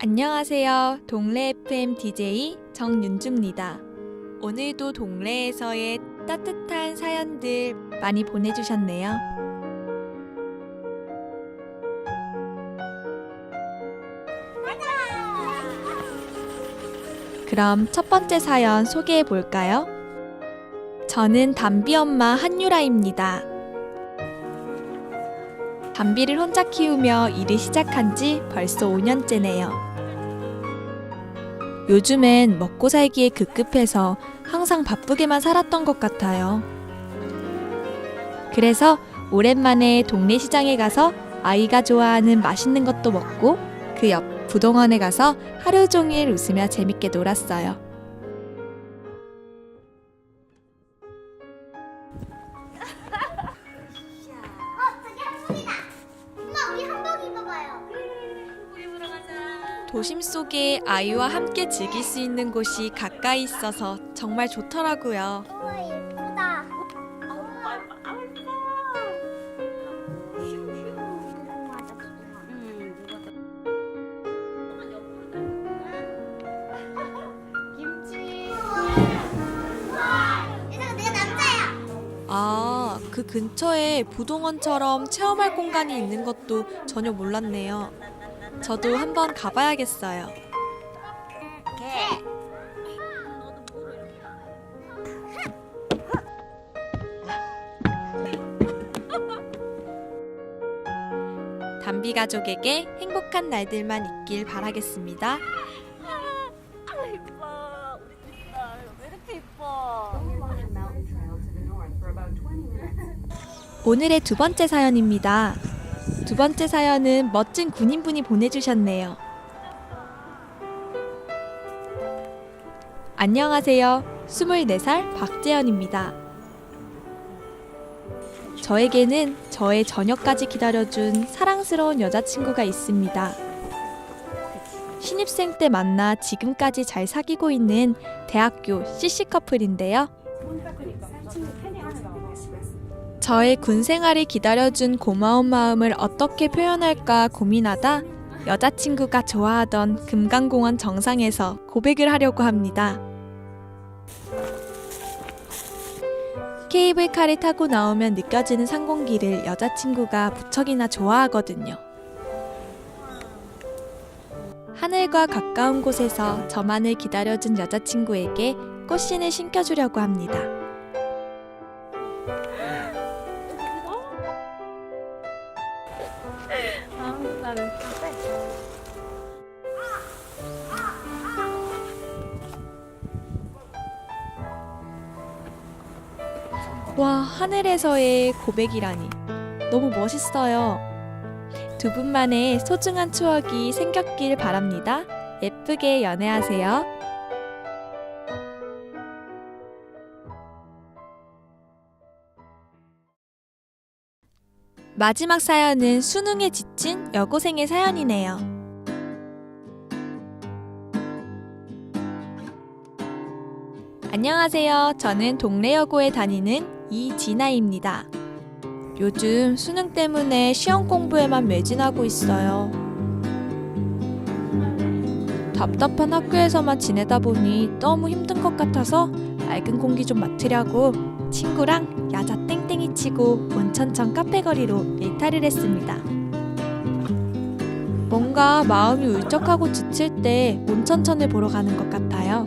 안녕하세요. 동래 FM DJ 정윤주입니다. 오늘도 동래에서의 따뜻한 사연들 많이 보내주셨네요. 그럼 첫 번째 사연 소개해 볼까요? 저는 담비 엄마 한유라입니다. 담비를 혼자 키우며 일을 시작한 지 벌써 5년째네요. 요즘엔 먹고 살기에 급급해서 항상 바쁘게만 살았던 것 같아요. 그래서 오랜만에 동네 시장에 가서 아이가 좋아하는 맛있는 것도 먹고 그 옆 부동원에 가서 하루 종일 웃으며 재밌게 놀았어요. 도심 속에 아이와 함께 즐길 수 있는 곳이 가까이 있어서 정말 좋더라고요. 우와, 예쁘다. 아, 그 근처에 부동원처럼 체험할 공간이 있는 것도 전혀 몰랐네요. 저도 한번 가봐야겠어요. 담비 가족에게 행복한 날들만 있길 바라겠습니다. 이뻐 우리 딸왜 이렇게 이뻐 along the mountain trail to the north for about 20 minutes. 오늘의 두 번째 사연입니다. 두 번째 사연은 멋진 군인분이 보내주셨네요. 안녕하세요. 24살 박재현입니다. 저에게는 저의 저녁까지 기다려준 사랑스러운 여자친구가 있습니다. 신입생 때 만나 지금까지 잘 사귀고 있는 대학교 CC 커플인데요. 저의 군 생활을 기다려준 고마운 마음을 어떻게 표현할까 고민하다 여자친구가 좋아하던 금강공원 정상에서 고백을 하려고 합니다. 케이블카를 타고 나오면 느껴지는 상공기를 여자친구가 무척이나 좋아하거든요. 하늘과 가까운 곳에서 저만을 기다려준 여자친구에게 꽃신을 신겨주려고 합니다. 와, 하늘에서의 고백이라니. 너무 멋있어요. 두 분만의 소중한 추억이 생겼길 바랍니다. 예쁘게 연애하세요. 마지막 사연은 수능에 지친 여고생의 사연이네요. 안녕하세요. 저는 동래여고에 다니는 이진아입니다. 요즘 수능 때문에 시험 공부에만 매진하고 있어요. 답답한 학교에서만 지내다 보니 너무 힘든 것 같아서 맑은 공기 좀 맡으려고 친구랑 야자 치고 온천천 카페 거리로 일탈을 했습니다. 뭔가 마음이 울적하고 지칠 때 온천천을 보러 가는 것 같아요.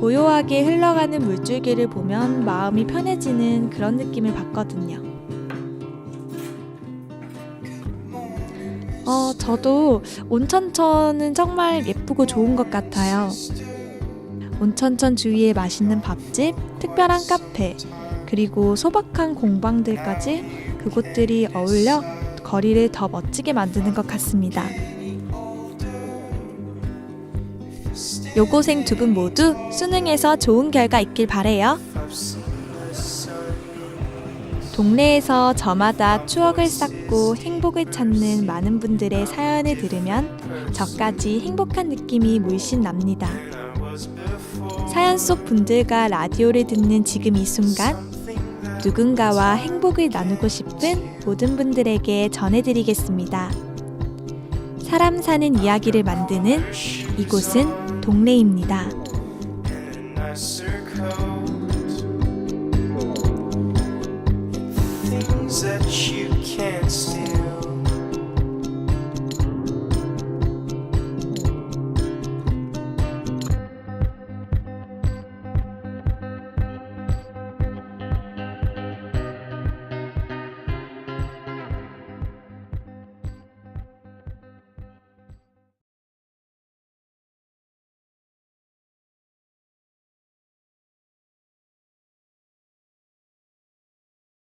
고요하게 흘러가는 물줄기를 보면 마음이 편해지는 그런 느낌을 받거든요. 어, 저도 온천천은 정말 예쁘고 좋은 것 같아요. 온천천 주위에 맛있는 밥집, 특별한 카페, 그리고 소박한 공방들까지 그곳들이 어울려 거리를 더 멋지게 만드는 것 같습니다. 요고생 두 분 모두 수능에서 좋은 결과 있길 바래요. 동네에서 저마다 추억을 쌓고 행복을 찾는 많은 분들의 사연을 들으면 저까지 행복한 느낌이 물씬 납니다. 사연 속 분들과 라디오를 듣는 지금 이 순간 누군가와 행복을 나누고 싶은 모든 분들에게 전해드리겠습니다. 사람 사는 이야기를 만드는 이곳은 동네입니다.